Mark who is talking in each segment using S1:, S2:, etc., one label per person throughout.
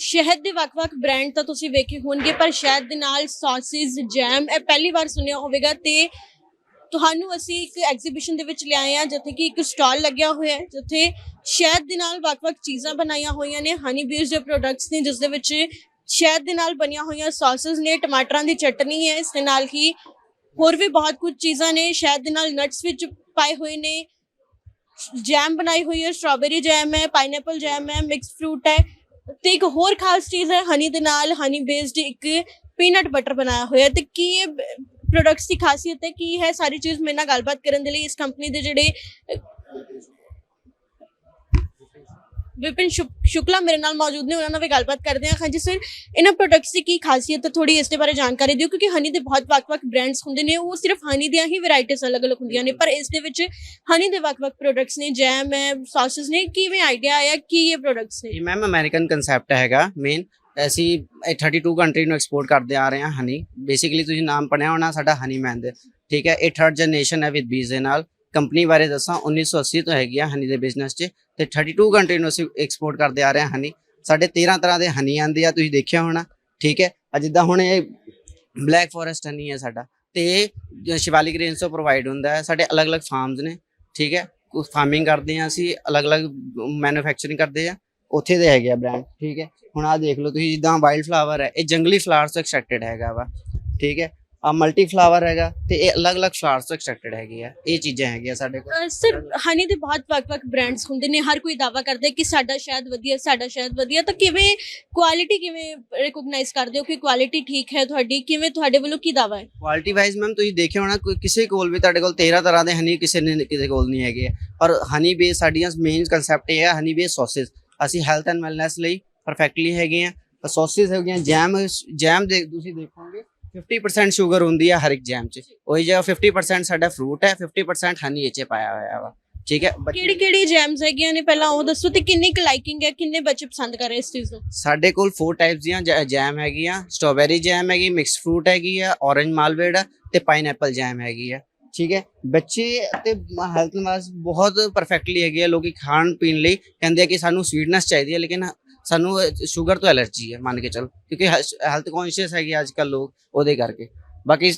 S1: ਸ਼ਹਿਦ ਦੇ ਵੱਖ-ਵੱਖ ਬ੍ਰਾਂਡ ਤਾਂ ਤੁਸੀਂ ਵੇਖੇ ਹੋਣਗੇ, ਪਰ ਸ਼ਹਿਦ ਦੇ ਨਾਲ ਸੌਸੇਸ ਜੈਮ ਇਹ ਪਹਿਲੀ ਵਾਰ ਸੁਣਿਆ ਹੋਵੇਗਾ ਤੇ ਤੁਹਾਨੂੰ ਅਸੀਂ ਇੱਕ ਐਗਜ਼ੀਬਿਸ਼ਨ ਦੇ ਵਿੱਚ ਲਿਆਏ ਆ, ਜਿੱਥੇ ਕਿ ਇੱਕ ਸਟਾਲ ਲੱਗਿਆ ਹੋਇਆ ਹੈ, ਜਿੱਥੇ ਸ਼ਹਿਦ ਦੇ ਨਾਲ ਵੱਖ-ਵੱਖ ਚੀਜ਼ਾਂ ਬਣਾਈਆਂ ਹੋਈਆਂ ਨੇ ਹਨੀ ਬੇਸਡ ਪ੍ਰੋਡਕਟਸ ਨੇ, ਜਿਸ ਦੇ ਵਿੱਚ ਸ਼ਹਿਦ ਦੇ ਨਾਲ ਬਣੀਆਂ ਹੋਈਆਂ ਸੌਸਸ ਨੇ, ਟਮਾਟਰਾਂ ਦੀ ਚਟਨੀ ਹੈ, ਇਸ ਦੇ ਨਾਲ ਹੀ ਹੋਰ ਵੀ ਬਹੁਤ ਕੁਝ ਚੀਜ਼ਾਂ ਨੇ, ਸ਼ਹਿਦ ਦੇ ਨਾਲ ਨਟਸ ਵਿੱਚ ਪਾਏ ਹੋਏ ਨੇ ਜੈਮ ਬਣਾਈ ਹੋਈ ਹੈ ਸਟ੍ਰਾਬੇਰੀ ਜੈਮ ਹੈ ਪਾਈਨਐਪਲ ਜੈਮ ਹੈ ਮਿਕਸ ਫਰੂਟ ਹੈ ਤੇ ਇੱਕ ਹੋਰ ਖਾਸ ਚੀਜ਼ ਹੈ ਹਨੀ ਦੇ ਨਾਲ ਹਨੀ ਬੇਸਡ ਇੱਕ ਪੀਨਟ ਬਟਰ ਬਣਾਇਆ ਹੋਇਆ ਤੇ ਕੀ ਇਹ ਪ੍ਰੋਡਕਟਸ ਦੀ ਖਾਸੀਅਤ ਹੈ, ਕੀ ਹੈ ਸਾਰੀ ਚੀਜ਼ ਮੇਰੇ ਨਾਲ ਗੱਲਬਾਤ ਕਰਨ ਦੇ ਲਈ ਇਸ ਕੰਪਨੀ ਦੇ ਜਿਹੜੇ ਵਿਪਿਨ ਸ਼ੁਕਲਾ ਮੇਰੇ ਨਾਲ ਮੌਜੂਦ ਨੇ, ਉਹਨਾਂ ਨਾਲ ਵੀ ਗੱਲਬਾਤ ਕਰਦੇ ਹਾਂ। ਹਾਂਜੀ ਸਰ ਇਹਨਾਂ ਪ੍ਰੋਡਕਟਸ ਦੀ ਕੀ ਖਾਸੀਅਤ ਹੈ? ਥੋੜੀ ਇਸ ਦੇ ਬਾਰੇ ਜਾਣਕਾਰੀ ਦਿਓ, ਕਿਉਂਕਿ ਹਨੀ ਦੇ ਬਹੁਤ ਵੱਖ-ਵੱਖ ਬ੍ਰਾਂਡਸ ਹੁੰਦੇ ਨੇ, ਉਹ ਸਿਰਫ ਹਨੀ ਦੀਆਂ ਹੀ ਵੈਰਾਈਟੀਆਂ ਅਲੱਗ-ਅਲੱਗ ਹੁੰਦੀਆਂ ਨੇ, ਪਰ ਇਸ ਦੇ ਵਿੱਚ ਹਨੀ ਦੇ ਵੱਖ-ਵੱਖ ਪ੍ਰੋਡਕਟਸ ਨੇ ਜੈਮ ਹੈ ਸੌਸਸ ਨੇ, ਕਿਵੇਂ ਆਈਡੀਆ ਆਇਆ, ਕੀ ਇਹ ਪ੍ਰੋਡਕਟਸ ਨੇ?
S2: ਇਹ ਮੈਮ ਅਮਰੀਕਨ ਕਨਸੈਪਟ ਹੈਗਾ ਮੇਨ ਅਸੀਂ 32 ਕੰਟਰੀ ਨੂੰ ਐਕਸਪੋਰਟ ਕਰਦੇ ਆ ਰਹੇ ਹਾਂ ਹਨੀ ਬੇਸਿਕਲੀ ਤੁਸੀਂ ਨਾਮ ਪੜਿਆ ਹੋਣਾ, ਸਾਡਾ ਹਨੀ ਮੈਨ ਦੇ। ਠੀਕ ਹੈ, ਇਹ ਥਰਡ ਜਨਰੇਸ਼ਨ ਹੈ ਵਿਦ ਬੀਜ਼ ਦੇ ਨਾਲ। ਕੰਪਨੀ ਬਾਰੇ ਦੱਸਾਂ 1980 ਤੋਂ ਹੈਗੀ ਆ ਹਨੀ ਦੇ ਬਿਜ਼ਨਸ 'ਚ ਤੇ 32 ਕੰਟਰੀ ਨੂੰ ਅਸੀਂ ਐਕਸਪੋਰਟ ਕਰਦੇ ਆ ਰਹੇ ਹਾਂ ਹਨੀ। ਸਾਡੇ 13 ਤਰ੍ਹਾਂ ਦੇ ਹਨੀ ਆਂਦੇ ਆ, ਤੁਸੀਂ ਦੇਖਿਆ ਹੋਣਾ, ਠੀਕ ਹੈ? ਆ ਜਿੱਦਾਂ ਹੁਣ ਇਹ ਬਲੈਕ ਫੋਰੈਸਟ ਹਨੀ ਹੈ ਸਾਡਾ ਤੇ ਇਹ ਸ਼ਿਵਾਲਿਕ ਰੇਂਜ ਤੋਂ ਪ੍ਰੋਵਾਈਡ ਹੁੰਦਾ ਹੈ। ਸਾਡੇ ਅਲੱਗ-ਅਲੱਗ ਫਾਰਮਸ ਨੇ, ਠੀਕ ਹੈ? ਫਾਰਮਿੰਗ ਕਰਦੇ ਆ ਅਸੀਂ, ਅਲੱਗ-ਅਲੱਗ ਮੈਨੂਫੈਕਚਰਿੰਗ ਕਰਦੇ ਆ। ਉੱਥੇ ਦੇ ਹੈਗੇ ਆ ਬ੍ਰਾਂਡ ਠੀਕ ਹੈ? ਹੁਣ ਆ ਦੇਖ ਲਓ ਤੁਸੀਂ ਜਿੱਦਾਂ ਵਾਈਲਡ ਫਲਾਵਰ ਹੈ, ਇਹ ਜੰਗਲੀ ਫਲਾਵਰਸ ਤੋਂ ਐਕਸਟ੍ਰੈਕਟਡ ਹੈਗਾ ਵਾ, ਠੀਕ ਹੈ? ਆ ਮਲਟੀ ਫਲਾਵਰ ਹੈਗਾ ਤੇ ਇਹ ਅਲੱਗ-ਅਲੱਗ ਫਲਾਵਰਸ ਤੋਂ ਐਕਸਟ੍ਰੈਕਟਡ ਹੈਗੀ ਆ। ਇਹ ਚੀਜ਼ਾਂ ਹੈਗੀਆਂ ਸਾਡੇ ਕੋਲ।
S1: ਸਰ ਹਨੀ ਦੇ ਬਹੁਤ ਵੱਖ-ਵੱਖ ਬ੍ਰਾਂਡਸ ਹੁੰਦੇ ਨੇ। ਹਰ ਕੋਈ ਦਾਵਾ ਕਰਦਾ ਕਿ ਸਾਡਾ ਸ਼ਾਇਦ ਵਧੀਆ ਸਾਡਾ ਸ਼ਾਇਦ ਵਧੀਆ। ਤਾਂ ਕਿਵੇਂ ਕੁਆਲਿਟੀ ਕਿਵੇਂ ਰਿਕੋਗਨਾਈਜ਼ ਕਰਦੇ ਹੋ ਕਿ ਕੁਆਲਿਟੀ ਠੀਕ ਹੈ ਤੁਹਾਡੀ? ਕਿਵੇਂ ਤੁਹਾਡੇ ਵੱਲੋਂ ਕੀ ਦਾਵਾ ਹੈ?
S2: ਕੁਆਲਿਟੀ ਵਾਈਜ਼ ਮੈਮ ਤੁਸੀਂ ਦੇਖਿਆ ਹੋਣਾ ਕੋਈ ਕਿਸੇ ਕੋਲ ਵੀ ਤੁਹਾਡੇ ਕੋਲ 13 ਤਰ੍ਹਾਂ ਦੇ ਹਨੀ ਕਿਸੇ ਨੇ ਕਿਸੇ ਕੋਲ ਨਹੀਂ ਹੈਗੇ। ਔਰ ਹਨੀ ਬੇਸ ਸਾਡੀਆਂ ਮੇਨ ਕਨਸੈਪਟ ਇਹ ਹੈ ਹਨੀ ਬੇਸ ਸੌਸਸ ਅਸੀਂ ਹੈਲਥ ਐਂਡ ਵੈਲਨੈਸ ਲਈ ਪਰਫੈਕਟਲੀ ਹੈਗੇ ਆ। ਸੌਸਸ ਹੋ ਗਈਆਂ ਜੈਮ ਜੈਮ ਦੇ ਤੁਸੀਂ ਦੇਖੋਗੇ 50% ਸ਼ੂਗਰ ਹੁੰਦੀ ਹੈ ਹਰ ਇੱਕ ਜੈਮ 'ਚ। ਉਹੀ ਜਿਹਾ 50% ਸਾਡਾ ਫਰੂਟ ਹੈ 50% ਹਨੀ ਇਹ 'ਚ ਪਾਇਆ ਹੋਇਆ ਵਾ। ਠੀਕ ਹੈ?
S1: ਕਿਹੜੀ ਕਿਹੜੀ ਜੈਮਸ ਹੈਗੀਆਂ ਨੇ? ਪਹਿਲਾਂ ਉਹ ਦੱਸੋ ਤੇ ਕਿੰਨੀ ਕੁ ਲਾਈਕਿੰਗ ਹੈ ਕਿੰਨੇ ਬੱਚੇ ਪਸੰਦ ਕਰ ਰਹੇ ਇਸ ਚੀਜ਼ ਨੂੰ?
S2: ਸਾਡੇ ਕੋਲ 4 ਟਾਈਪਸ ਦੀਆਂ ਜੈਮ ਹੈਗੀਆਂ। ਸਟ੍ਰਾਬੇਰੀ ਜੈਮ ਹੈਗੀ ਮਿਕਸ ਫਰੂਟ ਹੈਗੀ ਆ ਔਰੇਂਜ ਮਾਲਵੇਡ ਆ ਤੇ ਪਾਈਨਐਪਲ ਜੈਮ ਹੈਗੀ ਆ। ਠੀਕ ਹੈ? ਬੱਚੇ ਤੇ ਹੈਲਥ ਵਾਸ ਬਹੁਤ ਪਰਫੈਕਟਲੀ ਹੈਗੇ ਆ। ਲੋਕੀ ਖਾਣ ਪੀਣ ਲਈ ਕਹਿੰਦੇ ਆ ਕਿ ਸਾਨੂੰ ਸਵੀਟਨੈਸ ਚਾਹੀਦੀ ਹੈ ਲੇਕਿਨ ਸਾਨੂੰ ਸ਼ੂਗਰ ਤੋਂ ਐਲਰਜੀ ਹੈ ਮੰਨ ਕੇ ਚੱਲ ਕਿਉਂਕਿ ਹੈਲਥ ਕੌਨਸ਼ੀਅਸ ਹੈਗੇ ਅੱਜ ਕੱਲ ਲੋਕ ਉਹਦੇ ਕਰਕੇ। ਬਾਕੀ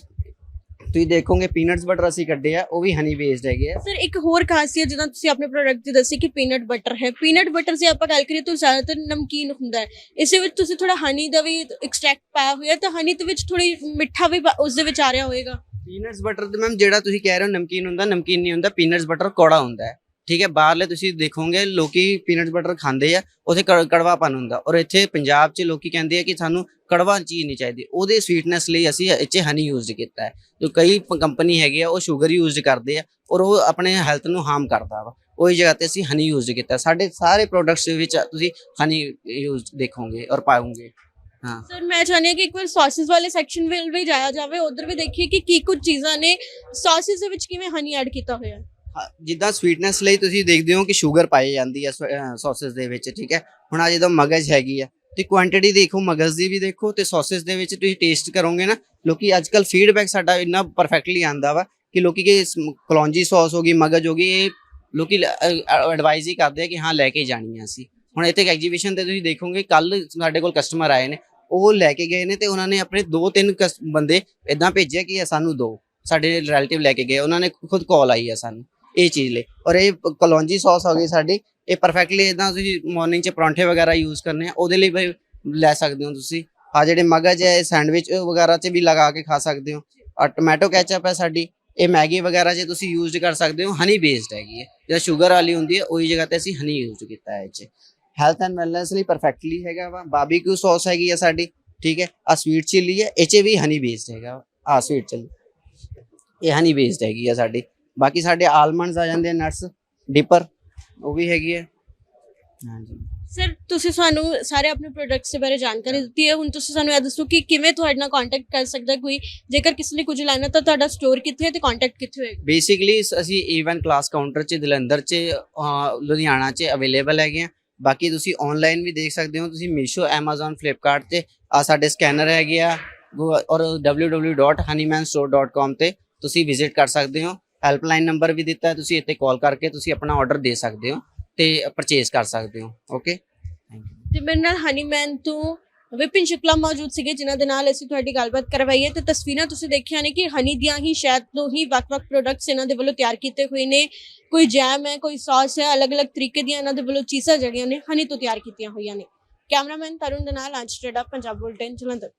S2: ਤੁਸੀਂ ਦੇਖੋਗੇ ਪੀਨਟਸ ਬਟਰ ਅਸੀਂ ਕੱਢੇ ਆ ਉਹ ਵੀ ਹਨੀ ਬੇਸਡ ਹੈਗੇ ਆ।
S1: ਸਰ ਇੱਕ ਹੋਰ ਖਾਸੀਅਤ ਜਦੋਂ ਤੁਸੀਂ ਆਪਣੇ ਪ੍ਰੋਡਕਟ ਦੀ ਦੱਸੀ ਕਿ ਪੀਨਟ ਬਟਰ ਹੈ। ਪੀਨਟ ਬਟਰ ਜੇ ਆਪਾਂ ਗੱਲ ਕਰੀਏ ਤਾਂ ਜ਼ਿਆਦਾਤਰ ਨਮਕੀਨ ਹੁੰਦਾ ਹੈ। ਇਸੇ ਵਿੱਚ ਤੁਸੀਂ ਥੋੜਾ ਹਨੀ ਦਾ ਵੀ ਐਕਸਟ੍ਰੈਕਟ ਪਾਇਆ ਹੋਇਆ ਤਾਂ ਹਨੀ ਦੇ ਵਿੱਚ ਥੋੜੀ ਮਿੱਠਾ ਵੀ ਉਸ ਦੇ ਵਿੱਚ ਆ ਰਿਹਾ ਹੋਵੇਗਾ।
S2: ਪੀਨਟਸ ਬਟਰ ਤੇ ਮੈਮ ਜਿਹੜਾ ਤੁਸੀਂ ਕਹਿ ਰਹੇ ਹੋ ਨਮਕੀਨ ਹੁੰਦਾ ਨਮਕੀਨ ਨਹੀਂ ਹੁੰਦਾ ਪੀਨਟਸ ਬਟਰ ਕੌੜਾ ਹੁੰਦਾ ਹੈ। ਠੀਕ ਹੈ, ਬਾਹਰਲੇ ਤੁਸੀਂ ਦੇਖੋਗੇ ਲੋਕੀ ਪੀਨਟ ਬਟਰ ਖਾਂਦੇ ਆ ਉਹਦੇ ਕੜਵਾਪਨ ਹੁੰਦਾ ਔਰ ਇੱਥੇ ਪੰਜਾਬ 'ਚ ਲੋਕੀ ਕਹਿੰਦੇ ਆ ਕਿ ਸਾਨੂੰ ਕੜਵਾ ਚੀਜ਼ ਨਹੀਂ ਚਾਹੀਦੀ, ਉਹਦੇ ਸਵੀਟਨੈਸ ਲਈ ਅਸੀਂ ਇੱਥੇ ਹਨੀ ਯੂਜ਼ ਕੀਤਾ ਹੈ। ਜੋ ਕਈ ਕੰਪਨੀ ਹੈਗੇ ਆ, ਉਹ ਸ਼ੂਗਰ ਯੂਜ਼ ਕਰਦੇ ਆ ਔਰ ਉਹ ਆਪਣੇ ਹੈਲਥ ਨੂੰ ਹਾਰਮ ਕਰਦਾ ਵਾ, ਉਹੀ ਜਗ੍ਹਾ ਤੇ ਅਸੀਂ ਹਨੀ ਯੂਜ਼ ਕੀਤਾ ਸਾਡੇ ਸਾਰੇ ਪ੍ਰੋਡਕਟਸ ਵਿੱਚ ਤੁਸੀਂ ਹਨੀ ਯੂਜ਼ ਦੇਖੋਗੇ ਔਰ ਪਾਓਗੇ, ਹਾਂ।
S1: ਸਰ ਮੈਂ ਚਾਹੁੰਦੀ ਹਾਂ ਕਿ ਇੱਕ ਵਾਰ ਸੌਸਸ ਵਾਲੇ ਸੈਕਸ਼ਨ ਵੱਲ ਵੀ ਜਾਇਆ ਜਾਵੇ, ਉਧਰ ਵੀ ਦੇਖੀਏ ਕਿ ਕੀ ਕੁਝ ਚੀਜ਼ਾਂ ਨੇ ਸੌਸਸ ਦੇ ਵਿੱਚ ਕਿਵੇਂ ਹਨੀ ਐਡ ਕੀਤਾ ਹੋਇਆ ਹੈ।
S2: ਜਿੱਦਾਂ ਸਵੀਟਨੈਸ ਲਈ ਤੁਸੀਂ ਦੇਖਦੇ ਹੋ ਕਿ ਸ਼ੂਗਰ ਪਾਈ ਜਾਂਦੀ ਹੈ ਸੌਸਸ ਦੇ ਵਿੱਚ, ਠੀਕ ਹੈ? ਹੁਣ ਆ ਜਦੋਂ ਮਗਜ਼ ਹੈਗੀ ਆ, ਤੇ ਕੁਆਂਟੀਟੀ ਦੇਖੋ, ਮਗਜ਼ ਦੀ ਵੀ ਦੇਖੋ, ਤੇ ਸੌਸਸ ਦੇ ਵਿੱਚ ਤੁਸੀਂ ਟੇਸਟ ਕਰੋਗੇ ਨਾ, ਲੋਕੀ ਅੱਜ ਕੱਲ ਫੀਡਬੈਕ ਸਾਡਾ ਇੰਨਾ ਪਰਫੈਕਟਲੀ ਆਂਦਾ ਵਾ ਕਿ ਲੋਕੀ ਕਿ ਕਲੌਂਜੀ ਸੌਸ ਹੋ ਗਈ, ਮਗਜ਼ ਹੋ ਗਈ, ਇਹ ਲੋਕੀ ਐਡਵਾਈਜ਼ ਹੀ ਕਰਦੇ ਆ ਕਿ ਹਾਂ, ਲੈ ਕੇ ਜਾਣੀ ਆ ਅਸੀਂ। ਹੁਣ ਇੱਥੇ ਐਗਜੀਬਿਸ਼ਨ ਤੇ ਤੁਸੀਂ ਦੇਖੋਗੇ ਕੱਲ ਸਾਡੇ ਕੋਲ ਕਸਟਮਰ ਆਏ ਨੇ, ਉਹ ਲੈ ਕੇ ਗਏ ਨੇ ਤੇ ਉਹਨਾਂ ਨੇ ਆਪਣੇ ਦੋ ਤਿੰਨ ਕਸ- ਬੰਦੇ ਇਦਾਂ ਭੇਜਿਆ ਕਿ ਸਾਨੂੰ ਦੋ, ਸਾਡੇ ਰਿਲੇਟਿਵ ਲੈ ਕੇ ਗਏ, ਉਹਨਾਂ ਨੇ ਖੁਦ ਕਾਲ ਆਈ ਆ ਸਾਨੂੰ। ਇਹ ਚੀਜ਼ ਲਈ। ਔਰ ਇਹ ਕਲੌਂਜੀ ਸੌਸ ਹੋ ਗਈ ਸਾਡੀ। ਇਹ ਪਰਫੈਕਟਲੀ ਇਦਾਂ ਤੁਸੀਂ ਮਾਰਨਿੰਗ 'ਚ ਪਰੌਂਠੇ ਵਗੈਰਾ ਯੂਜ਼ ਕਰਨੇ ਆ। ਉਹਦੇ ਲਈ ਵੀ ਲੈ ਸਕਦੇ ਹੋ ਤੁਸੀਂ। ਆ ਜਿਹੜੇ ਮਗਜ਼ ਹੈ ਇਹ ਸੈਂਡਵਿਚ ਵਗੈਰਾ 'ਚ ਵੀ ਲਗਾ ਕੇ ਖਾ ਸਕਦੇ ਹੋ। ਆ ਟੋਮੈਟੋ ਕੈਚਅਪ ਹੈ ਸਾਡੀ। ਇਹ ਮੈਗੀ ਵਗੈਰਾ 'ਚ ਤੁਸੀਂ ਯੂਜ਼ ਕਰ ਸਕਦੇ ਹੋ। ਹਨੀ ਬੇਸਡ ਹੈਗੀ ਹੈ। ਜਿਹੜਾ ਸ਼ੂਗਰ ਵਾਲੀ ਹੁੰਦੀ ਹੈ, ਉਹੀ ਜਗ੍ਹਾ ਤੇ ਅਸੀਂ ਹਨੀ ਯੂਜ਼ ਕੀਤਾ ਹੈ ਇਹ 'ਚ। ਹੈਲਥ ਐਂਡ ਵੈਲਨੈਸ ਲਈ ਪਰਫੈਕਟਲੀ ਹੈਗਾ ਵਾ। ਬਾਰਬੀਕਿਊ ਸੌਸ ਹੈਗੀ ਹੈ ਸਾਡੀ। ਠੀਕ ਹੈ? ਆ ਸਵੀਟ ਚਿੱਲੀ ਹੈ। ਇਹ 'ਚ ਵੀ ਹਨੀ ਬੇਸਡ ਹੈਗਾ ਆ ਸਵੀਟ ਚਿੱਲੀ ਇਹ ਹਨੀ ਬੇਸਡ ਹੈਗੀ ਆ ਸਾਡੀ। ਬਾਕੀ ਸਾਡੇ ਆਲਮੰਡਸ ਆ ਜਾਂਦੇ ਨਟਸ ਡਿਪਰ ਉਹ ਵੀ ਹੈਗੀ ਹੈ ਹਾਂਜੀ।
S1: ਸਰ ਤੁਸੀਂ ਸਾਨੂੰ ਸਾਰੇ ਆਪਣੇ ਪ੍ਰੋਡਕਟਸ ਦੇ ਬਾਰੇ ਜਾਣਕਾਰੀ ਦਿੱਤੀ ਹੈ। ਹੁਣ ਤੁਸੀਂ ਸਾਨੂੰ ਇਹ ਦੱਸੋ ਕਿ ਕਿਵੇਂ ਤੁਹਾਡੇ ਨਾਲ ਕੰਟੈਕਟ ਕਰ ਸਕਦਾ ਕੋਈ? ਜੇਕਰ ਕਿਸੇ ਨੇ ਕੁਝ ਲੈਣਾ ਤਾਂ ਤੁਹਾਡਾ ਸਟੋਰ ਕਿੱਥੇ ਹੈ ਤੇ ਕੰਟੈਕਟ ਕਿੱਥੇ ਹੋਏਗਾ?
S2: ਬੇਸਿਕਲੀ ਅਸੀਂ ਈਵਨ ਕਲਾਸ ਕਾਊਂਟਰ 'ਚ ਜਲੰਧਰ 'ਚ ਲੁਧਿਆਣਾ 'ਚ ਅਵੇਲੇਬਲ ਹੈਗੇ ਆ। ਬਾਕੀ ਤੁਸੀਂ ਆਨਲਾਈਨ ਵੀ ਦੇਖ ਸਕਦੇ ਹੋ। ਤੁਸੀਂ ਮੀਸ਼ੋ Amazon Flipkart ਤੇ ਆ ਸਾਡੇ ਸਕੈਨਰ ਹੈਗੇ ਆ। ਔਰ www.honeymanstore.com ਤੇ ਤੁਸੀਂ ਵਿਜ਼ਿਟ ਕਰ ਸਕਦੇ ਹੋ। ਹੈਲਪਲਾਈਨ ਨੰਬਰ ਵੀ ਦਿੱਤਾ ਹੈ, ਤੁਸੀਂ ਇੱਥੇ ਕਾਲ ਕਰਕੇ ਤੁਸੀਂ ਆਪਣਾ ਆਰਡਰ ਦੇ ਸਕਦੇ ਹੋ ਤੇ ਪਰਚੇਸ ਕਰ ਸਕਦੇ ਹੋ ਓਕੇ
S1: ਤੇ ਮੇਰੇ ਨਾਲ ਹਨੀਮੈਨ ਤੋਂ ਵਿਪਿਨ ਸ਼ੁਕਲਾ ਮੌਜੂਦ ਸੀਗੇ, ਜਿਨ੍ਹਾਂ ਦੇ ਨਾਲ ਅਸੀਂ ਤੁਹਾਡੀ ਗੱਲਬਾਤ ਕਰਵਾਈ ਹੈ। ਤੇ ਤਸਵੀਰਾਂ ਤੁਸੀਂ ਦੇਖੀਆਂ ਨੇ ਕਿ ਹਨੀ ਦੀਆਂ ਹੀ ਸ਼ਹਿਦ ਤੋਂ ਹੀ ਵੱਖ-ਵੱਖ ਪ੍ਰੋਡਕਟਸ ਇਹਨਾਂ ਦੇ ਵੱਲੋਂ ਤਿਆਰ ਕੀਤੇ ਹੋਏ ਨੇ। ਕੋਈ ਜੈਮ ਹੈ, ਕੋਈ ਸੌਸ ਹੈ, ਅਲੱਗ-ਅਲੱਗ ਤਰੀਕੇ ਦੀਆਂ ਇਹਨਾਂ ਦੇ ਵੱਲੋਂ ਚੀਜ਼ਾਂ ਜਿਹੜੀਆਂ ਨੇ ਹਨੀ ਤੋਂ ਤਿਆਰ ਕੀਤੀਆਂ ਹੋਈਆਂ ਨੇ। ਕੈਮਰਾਮੈਨ ਤਰੁਣ ਦੇ ਨਾਲ ਅੰਸ਼ ਟੇਡਾ ਪੰਜਾਬ ਬੁਲਟਨ, ਜਲੰਧਰ।